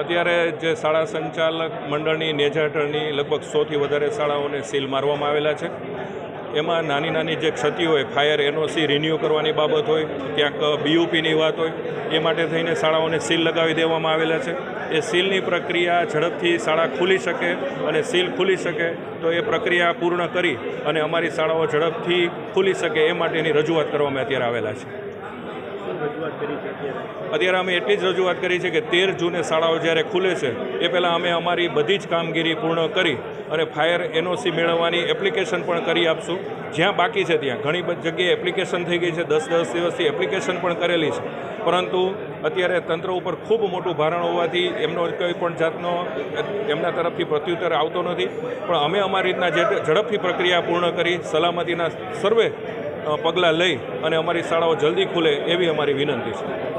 અત્યારે જે શાળા સંચાલક મંડળની નેજા હેઠળની લગભગ સોથી વધારે શાળાઓને સીલ મારવામાં આવેલા છે. એમાં નાની નાની જે ક્ષતિ હોય, ફાયર, એનઓસી, રિન્યૂ કરવાની બાબત હોય, ક્યાંક બીયુપીની વાત હોય, એ માટે થઈને શાળાઓને સીલ લગાવી દેવામાં આવેલા છે. એ સીલની પ્રક્રિયા ઝડપથી શાળા ખુલી શકે અને સીલ ખુલી શકે તો એ પ્રક્રિયા પૂર્ણ કરી અને અમારી શાળાઓ ઝડપથી ખુલી શકે એ માટેની રજૂઆત કરવામાં અત્યારે આવેલા છે. રજૂઆત કરી છે અત્યારે. અમે એટલી જ રજૂઆત કરી છે કે તેર જૂને શાળાઓ જ્યારે ખુલે છે, એ પહેલાં અમે અમારી બધી જ કામગીરી પૂર્ણ કરી અને ફાયર એનઓસી મેળવવાની એપ્લિકેશન પણ કરી આપશું. જ્યાં બાકી છે ત્યાં. ઘણી બધી જગ્યાએ એપ્લિકેશન થઈ ગઈ છે, દસ દસ દિવસથી એપ્લિકેશન પણ કરેલી છે. પરંતુ અત્યારે તંત્ર ઉપર ખૂબ મોટું ભારણ હોવાથી એમનો કોઈ પણ જાતનો, એમના તરફથી પ્રત્યુત્તર આવતો નથી. પણ અમે અમારી રીતના જે ઝડપથી પ્રક્રિયા પૂર્ણ કરી, સલામતીના સર્વે પગલાં લઈ અને અમારી શાળાઓ જલ્દી ખુલે એવી અમારી વિનંતી છે.